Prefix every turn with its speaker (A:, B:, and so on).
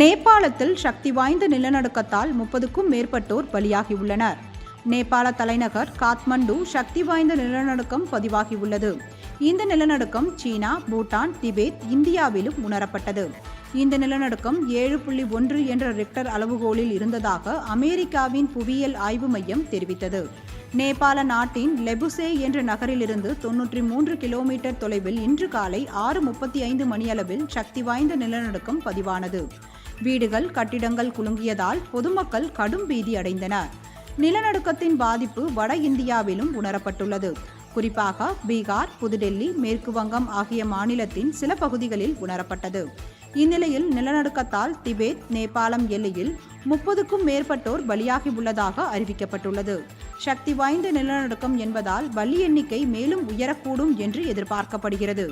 A: நேபாளத்தில் சக்தி வாய்ந்த நிலநடுக்கத்தால் முப்பதுக்கும் மேற்பட்டோர் பலியாகியுள்ளனர். நேபாள தலைநகர் காத்மண்டு சக்தி வாய்ந்த நிலநடுக்கம் பதிவாகியுள்ளது. இந்த நிலநடுக்கம் சீனா பூட்டான் திபெத் இந்தியாவிலும் உணரப்பட்டது. இந்த நிலநடுக்கம் ஏழு புள்ளி ஒன்று என்ற ரிக்டர் அளவுகோலில் இருந்ததாக அமெரிக்காவின் புவியியல் ஆய்வு மையம் தெரிவித்தது. நேபாள நாட்டின் லெபுசே என்ற நகரிலிருந்து தொன்னூற்றி மூன்று கிலோமீட்டர் தொலைவில் இன்று காலை ஆறு முப்பத்தி ஐந்து மணியளவில் சக்தி வாய்ந்த நிலநடுக்கம் பதிவானது. வீடுகள் கட்டிடங்கள் குலுங்கியதால் பொதுமக்கள் கடும் பீதி அடைந்தனர். நிலநடுக்கத்தின் பாதிப்பு வட இந்தியாவிலும் உணரப்பட்டுள்ளது. குறிப்பாக பீகார் புதுடெல்லி மேற்கு வங்கம் ஆகிய மாநிலத்தின் சில பகுதிகளில் உணரப்பட்டது. இந்நிலையில் நிலநடுக்கத்தால் திபெத் நேபாளம் எல்லையில் முப்பதுக்கும் மேற்பட்டோர் பலியாகி உள்ளதாக அறிவிக்கப்பட்டுள்ளது. சக்தி வாய்ந்த நிலநடுக்கம் என்பதால் பலி எண்ணிக்கை மேலும் உயரக்கூடும் என்று எதிர்பார்க்கப்படுகிறது.